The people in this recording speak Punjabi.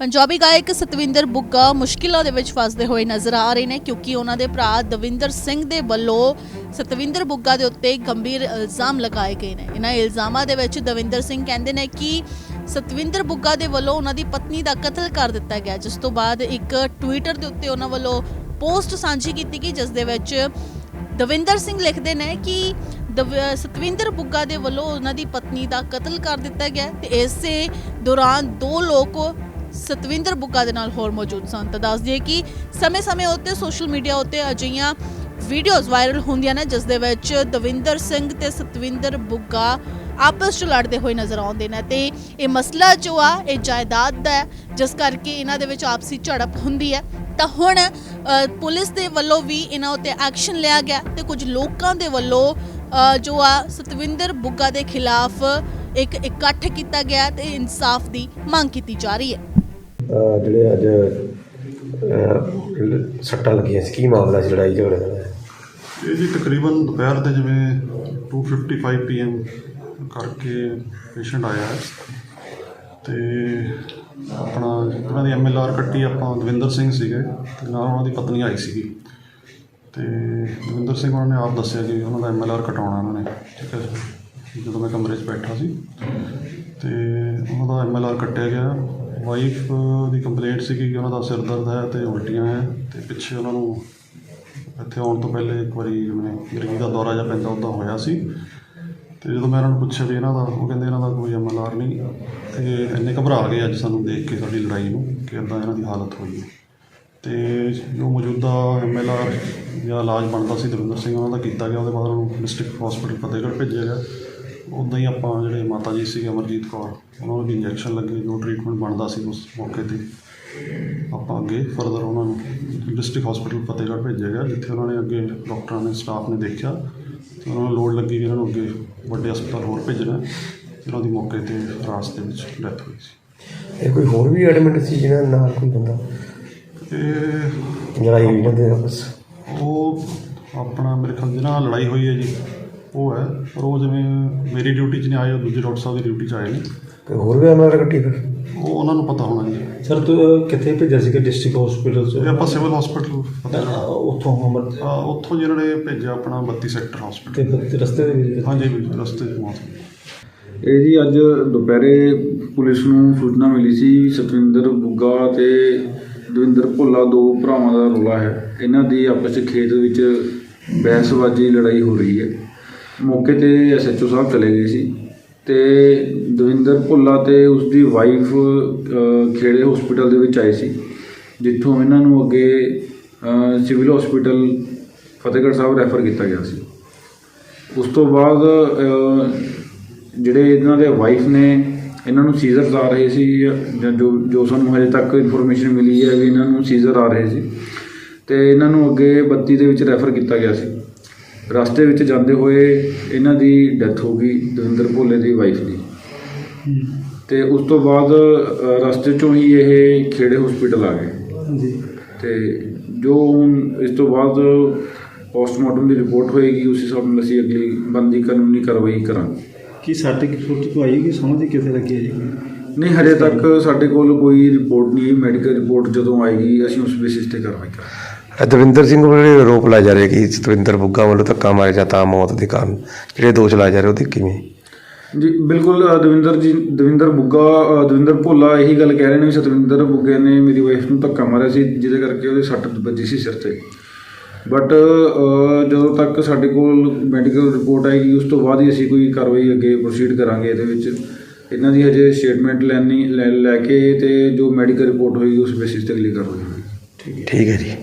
ਪੰਜਾਬੀ ਗਾਇਕ ਸਤਵਿੰਦਰ ਬੁੱਗਾ ਮੁਸ਼ਕਿਲਾਂ ਦੇ ਵਿੱਚ ਫਸਦੇ ਹੋਏ ਨਜ਼ਰ ਆ ਰਹੇ ਨੇ ਕਿਉਂਕਿ ਉਹਨਾਂ ਦੇ ਭਰਾ ਦਵਿੰਦਰ ਸਿੰਘ ਦੇ ਵੱਲੋਂ ਸਤਵਿੰਦਰ ਬੁੱਗਾ ਦੇ ਉੱਤੇ ਗੰਭੀਰ ਇਲਜ਼ਾਮ ਲਗਾਏ ਗਏ ਨੇ। ਇਹਨਾਂ ਇਲਜ਼ਾਮਾਂ ਦੇ ਵਿੱਚ ਦਵਿੰਦਰ ਸਿੰਘ ਕਹਿੰਦੇ ਨੇ ਕਿ ਸਤਵਿੰਦਰ ਬੁੱਗਾ ਦੇ ਵੱਲੋਂ ਉਹਨਾਂ ਦੀ ਪਤਨੀ ਦਾ ਕਤਲ ਕਰ ਦਿੱਤਾ ਗਿਆ, ਜਿਸ ਤੋਂ ਬਾਅਦ ਇੱਕ ਟਵਿੱਟਰ ਦੇ ਉੱਤੇ ਉਹਨਾਂ ਵੱਲੋਂ ਪੋਸਟ ਸਾਂਝੀ ਕੀਤੀ ਗਈ, ਜਿਸ ਦੇ ਵਿੱਚ ਦਵਿੰਦਰ ਸਿੰਘ ਲਿਖਦੇ ਨੇ ਕਿ ਦਵ- ਸਤਵਿੰਦਰ ਬੁੱਗਾ ਦੇ ਵੱਲੋਂ ਉਹਨਾਂ ਦੀ ਪਤਨੀ ਦਾ ਕਤਲ ਕਰ ਦਿੱਤਾ ਗਿਆ ਤੇ ਇਸੇ ਦੌਰਾਨ ਦੋ ਲੋਕ ਸਤਵਿੰਦਰ ਬੁੱਗਾ ਦੇ ਨਾਲ ਹੋਰ ਮੌਜੂਦ ਸਨ। ਤਾਂ ਦੱਸ ਦਈਏ ਕਿ ਸਮੇਂ-ਸਮੇਂ ਉੱਤੇ ਸੋਸ਼ਲ ਮੀਡੀਆ ਉੱਤੇ ਅਜਿਹੀਆਂ ਵੀਡੀਓਜ਼ ਵਾਇਰਲ ਹੁੰਦੀਆਂ ਨੇ, ਜਿਸ ਦੇ ਵਿੱਚ ਦਵਿੰਦਰ ਸਿੰਘ ਤੇ ਸਤਵਿੰਦਰ ਬੁੱਗਾ ਆਪਸ 'ਚ ਲੜਦੇ ਹੋਏ ਨਜ਼ਰ ਆਉਂਦੇ ਨੇ। ਤੇ ਇਹ ਮਸਲਾ ਜੋ ਆ, ਇਹ ਜਾਇਦਾਦ ਦਾ ਹੈ, ਜਿਸ ਕਰਕੇ ਇਹਨਾਂ ਦੇ ਵਿੱਚ ਆਪਸੀ ਝੜਪ ਹੁੰਦੀ ਹੈ। ਤਾਂ ਹੁਣ ਪੁਲਿਸ ਦੇ ਵੱਲੋਂ ਵੀ ਇਹਨਾਂ ਉੱਤੇ ਐਕਸ਼ਨ ਲਿਆ ਗਿਆ ਤੇ ਕੁਝ ਲੋਕਾਂ ਦੇ ਵੱਲੋਂ ਜੋ ਆ, ਸਤਵਿੰਦਰ ਬੁੱਗਾ ਦੇ ਖਿਲਾਫ ਇੱਕ ਇਕੱਠ ਕੀਤਾ ਗਿਆ ਤੇ ਇਨਸਾਫ ਦੀ ਮੰਗ ਕੀਤੀ ਜਾ ਰਹੀ ਹੈ। ਜਿਹੜੇ ਅੱਜ ਸੱਟਾਂ ਲੱਗੀਆਂ ਸੀ। ਕੀ ਮਾਮਲਾ ਸੀ ਲੜਾਈ ਝਗੜੇ ਦਾ? ਇਹ ਜੀ ਤਕਰੀਬਨ ਦੁਪਹਿਰ ਦੇ ਜਿਵੇਂ 2:55 ਪੀਐਮ ਕਰਕੇ ਪੇਸ਼ੈਂਟ ਆਇਆ ਹੈ। ਤੇ ਆਪਣਾ ਉਹਨਾਂ ਦੀ ਐਮਐਲਆਰ ਕੱਟੀ ਆਪਾਂ ਦਵਿੰਦਰ ਸਿੰਘ ਸੀਗੇ ਤੇ ਨਾਲ ਉਹਨਾਂ ਦੀ ਪਤਨੀ ਆਈ ਸੀਗੀ। ਤੇ ਦਵਿੰਦਰ ਸਿੰਘ ਉਹਨਾਂ ਨੇ ਆਪ ਦੱਸਿਆ ਕਿ ਉਹਨਾਂ ਦਾ ਐਮਐਲਆਰ ਕਟਾਉਣਾ ਉਹਨਾਂ ਨੇ, ਠੀਕ ਹੈ ਜਦੋਂ ਮੈਂ ਕਮਰੇ 'ਚ ਬੈਠਾ ਸੀ। ਤੇ ਉਹਨਾਂ ਦਾ ਐਮਐਲਆਰ ਕੱਟਿਆ ਗਿਆ। ਵਾਈਫ ਦੀ ਕੰਪਲੇਂਟ ਸੀਗੀ ਕਿ ਉਹਨਾਂ ਦਾ ਸਿਰ ਦਰਦ ਹੈ ਤੇ ਉਲਟੀਆਂ ਹੈ ਤੇ ਪਿੱਛੇ ਉਹਨਾਂ ਨੂੰ ਇੱਥੇ ਆਉਣ ਤੋਂ ਪਹਿਲੇ ਇੱਕ ਵਾਰੀ ਜਿਵੇਂ ਗਰੀਬ ਦਾ ਦੌਰਾ ਜਿਹਾ ਪੈਂਦਾ ਉੱਦਾਂ ਹੋਇਆ ਸੀ। ਤੇ ਜਦੋਂ ਮੈਂ ਇਹਨਾਂ ਨੂੰ ਪੁੱਛਿਆ ਵੀ ਇਹਨਾਂ ਦਾ, ਉਹ ਕਹਿੰਦੇ ਇਹਨਾਂ ਦਾ ਕੋਈ ਐਮਐਲਆਰ ਨਹੀਂ ਤੇ ਇੰਨੇ ਘਬਰਾ ਗਏ ਅੱਜ ਸਾਨੂੰ ਦੇਖ ਕੇ ਸਾਡੀ ਲੜਾਈ ਨੂੰ ਕਿ ਇੱਦਾਂ ਇਹਨਾਂ ਦੀ ਹਾਲਤ ਹੋਈ ਹੈ। ਤੇ ਜੋ ਮੌਜੂਦਾ ਐਮਐਲਆਰ ਜਾਂ ਇਲਾਜ ਬਣਦਾ ਸੀ ਦਵਿੰਦਰ ਸਿੰਘ, ਉਹਨਾਂ ਦਾ ਕੀਤਾ ਗਿਆ, ਉਹਦੇ ਬਾਅਦ ਉਹਨਾਂ ਨੂੰ ਡਿਸਟ੍ਰਿਕਟ ਹਸਪੀਟਲ ਫਤਿਹਗੜ੍ਹ ਭੇਜਿਆ ਗਿਆ। ਉੱਦਾਂ ਹੀ ਆਪਾਂ ਜਿਹੜੇ ਮਾਤਾ ਜੀ ਸੀਗੇ ਅਮਰਜੀਤ ਕੌਰ ਉਹਨਾਂ ਨੂੰ ਵੀ ਇੰਜੈਕਸ਼ਨ ਲੱਗੇ ਜੋ ਟ੍ਰੀਟਮੈਂਟ ਬਣਦਾ ਸੀ ਉਸ ਮੌਕੇ ਤੇ। ਆਪਾਂ ਅੱਗੇ ਫਰਦਰ ਉਹਨਾਂ ਨੂੰ ਡਿਸਟ੍ਰਿਕਟ ਹਸਪੀਟਲ ਫਤਿਹਗੜ੍ਹ ਭੇਜਿਆ ਗਿਆ ਜਿੱਥੇ ਉਹਨਾਂ ਨੇ ਅੱਗੇ ਡਾਕਟਰਾਂ ਨੇ ਸਟਾਫ ਨੇ ਦੇਖਿਆ। ਉਹਨਾਂ ਨੂੰ ਲੋੜ ਲੱਗੀ ਵੀ ਇਹਨਾਂ ਨੂੰ ਅੱਗੇ ਵੱਡੇ ਹਸਪਤਾਲ ਹੋਰ ਭੇਜਣਾ ਤੇ ਉਹਨਾਂ ਦੀ ਮੌਕੇ ਤੇ ਰਾਸਤੇ ਵਿੱਚ ਡੈਥ ਹੋਈ ਸੀ। ਇਹ ਕੋਈ ਹੋਰ ਵੀ ਐਡਮਿਟ ਸੀ ਜਿਹਨਾਂ ਨਾਲ ਕੋਈ ਬੰਦਾ? ਇਹ ਲੜਾਈ ਹੋਈ ਇਹਨਾਂ ਦੇ ਆਪਸ। ਉਹ ਆਪਣਾ ਮੇਰੇ ਖਿਆਲ ਜਿਹਨਾਂ ਨਾਲ ਲੜਾਈ ਹੋਈ ਹੈ ਜੀ। ਉਹ ਹੈ ਪਰ ਉਹ ਜਿਵੇਂ ਮੇਰੀ ਡਿਊਟੀ 'ਚ ਨਹੀਂ ਆਏ ਉਹ ਦੂਜੇ ਡਾਕਟਰ ਸਾਹਿਬ ਦੀ ਡਿਊਟੀ 'ਚ ਆਏ ਨੇ। ਕੋਈ ਹੋਰ ਵੀ ਐਮਆਰ ਕੱਟੀ ਫਿਰ? ਉਹ ਉਹਨਾਂ ਨੂੰ ਪਤਾ ਹੋਣਾ ਜੀ। ਸਰ ਤੂੰ ਕਿੱਥੇ ਭੇਜਿਆ ਸੀਗਾ ਡਿਸਟ੍ਰਿਕਟ ਹਸਪੀਟਲ ਇਹ ਚ ਆਪਾਂ ਸਿਵਲ ਹਸਪੀਟਲ ਉੱਥੋਂ ਅਮਰ ਆ, ਉੱਥੋਂ ਜਿਹਨਾਂ ਨੇ ਭੇਜਿਆ ਆਪਣਾ 32 ਸੈਕਟਰ ਤੇ ਹਸਪੀਟਲ ਫਿਰ ਰਸਤੇ ਦੇ ਵਿੱਚ ਹਾਂਜੀ ਵੀ ਰਸਤੇ 'ਚ ਮੌਤ ਇਹ ਜੀ ਅੱਜ ਦੁਪਹਿਰੇ ਪੁਲਿਸ ਨੂੰ ਸੂਚਨਾ ਮਿਲੀ ਸੀ ਸਤਵਿੰਦਰ ਬੁੱਗਾ ਤੇ ਦਵਿੰਦਰ ਭੁੱਲਾ ਦੋ ਭਰਾਵਾਂ ਦਾ ਰੌਲਾ ਹੈ। ਇਹਨਾਂ ਦੀ ਆਪਸ ਵਿੱਚ ਖੇਤ ਵਿੱਚ ਬਹਿਸਬਾਜ਼ੀ ਲੜਾਈ ਹੋ ਰਹੀ ਹੈ। ਮੌਕੇ ਤੇ ਐਸਐਚਓ ਸਾਹਿਬ ਚਲੇ ਗਏ ਸੀ ਤੇ ਦਵਿੰਦਰ ਭੁੱਲਾ ਤੇ ਉਸ ਦੀ ਵਾਈਫ ਖੇੜੇ ਹਸਪੀਟਲ ਦੇ ਵਿੱਚ ਆਏ ਸੀ, ਜਿੱਥੋਂ ਇਹਨਾਂ ਨੂੰ ਅੱਗੇ civil hospital Fatehgarh Sahib refer ਕੀਤਾ ਗਿਆ ਸੀ। ਉਸ ਤੋਂ ਬਾਅਦ ਜਿਹੜੇ ਇਹਨਾਂ ਦੇ ਵਾਈਫ ਨੇ, ਇਹਨਾਂ ਨੂੰ ਸੀਜ਼ਰਸ ਆ ਰਹੇ ਸੀ, ਜਾਂ ਜੋ ਜੋ ਸਾਨੂੰ ਹਜੇ ਤੱਕ ਇਨਫੋਰਮੇਸ਼ਨ ਮਿਲੀ ਹੈ ਵੀ ਇਹਨਾਂ ਨੂੰ ਸੀਜ਼ਰ ਆ ਰਹੇ ਸੀ, ਤੇ ਇਹਨਾਂ ਨੂੰ ਅੱਗੇ 32 ਦੇ ਵਿੱਚ ਰੈਫਰ ਕੀਤਾ ਗਿਆ ਸੀ। ਰਸਤੇ ਵਿੱਚ ਜਾਂਦੇ ਹੋਏ ਇਹਨਾਂ ਦੀ ਡੈਥ ਹੋ ਗਈ ਦਵਿੰਦਰ ਭੋਲੇ ਦੀ ਵਾਈਫ ਦੀ। ਤੇ ਉਸ ਤੋਂ ਬਾਅਦ ਰਸਤੇ ਚੋਂ ਹੀ ਇਹ ਖੇੜੇ ਹਸਪੀਟਲ ਆ ਗਏ। ਜੀ ਤੇ ਜੋ ਇਸ ਤੋਂ ਬਾਅਦ ਪੋਸਟਮਾਰਟਮ ਦੀ ਰਿਪੋਰਟ ਹੋਏਗੀ ਉਸ ਹਿਸਾਬ ਨਾਲ ਅਸੀਂ ਅਗਲੀ ਬੰਦੀ ਕਾਨੂੰਨੀ ਕਾਰਵਾਈ ਕਰਾਂਗੇ। ਕੀ ਸਾਡੇ ਕੀ ਛੋਟੀ ਤੋਂ ਆਈ ਕਿ ਸਮਝ ਕਿੱਥੇ ਲੱਗੀ ਹੈ ਜੀ? ਨਹੀਂ ਹਜੇ ਤੱਕ ਸਾਡੇ ਕੋਲ ਕੋਈ ਰਿਪੋਰਟ ਨਹੀਂ ਮੈਡੀਕਲ ਰਿਪੋਰਟ ਜਦੋਂ ਆਏਗੀ ਅਸੀਂ ਉਸ ਬੇਸਿਸ ਤੇ ਕਾਰਵਾਈ ਕਰਾਂਗੇ। ਦਵਿੰਦਰ ਸਿੰਘ ਵੱਲੋਂ ਜਿਹੜੇ ਆਰੋਪ ਲਾਏ ਜਾ ਰਹੇ ਕਿ ਸਤਵਿੰਦਰ ਬੁੱਗਾ ਵੱਲੋਂ ਧੱਕਾ ਮਾਰਿਆ ਜਾਂ ਤਾਂ ਮੌਤ ਦੇ ਕਾਰਨ ਜਿਹੜੇ ਦੋਸ਼ ਲਾਏ ਜਾ ਰਹੇ ਉਹਦੇ ਕਿਵੇਂ? ਜੀ ਬਿਲਕੁਲ ਅ, ਦਵਿੰਦਰ ਜੀ ਦਵਿੰਦਰ ਬੁੱਗਾ ਅ, ਦਵਿੰਦਰ ਭੋਲਾ ਇਹੀ ਗੱਲ ਕਹਿ ਰਹੇ ਨੇ ਵੀ ਸਤਵਿੰਦਰ ਬੁੱਗੇ ਨੇ ਮੇਰੀ ਵਾਈਫ ਨੂੰ ਧੱਕਾ ਮਾਰਿਆ ਸੀ ਜਿਹਦੇ ਕਰਕੇ ਉਹਦੇ ਸੱਟ ਵੱਜੀ ਸੀ ਸਿਰ ਤੇ। ਬਟ ਜਦੋਂ ਤੱਕ ਸਾਡੇ ਕੋਲ ਮੈਡੀਕਲ ਰਿਪੋਰਟ ਆਏਗੀ ਉਸ ਤੋਂ ਬਾਅਦ ਹੀ ਅਸੀਂ ਕੋਈ ਕਾਰਵਾਈ ਅੱਗੇ ਪ੍ਰੋਸੀਡ ਕਰਾਂਗੇ ਇਹਦੇ ਵਿੱਚ। ਇਹਨਾਂ ਦੀ ਹਜੇ ਸਟੇਟਮੈਂਟ ਲੈਣੀ ਲੈ ਲੈ ਕੇ ਤੇ ਜੋ ਮੈਡੀਕਲ ਰਿਪੋਰਟ ਹੋਏਗੀ ਉਸ ਬੇਸਿਸ ਤੇ ਅਗਲੀ ਕਾਰਵਾਈ ਹੋਏਗੀ। ਠੀਕ ਹੈ ਜੀ।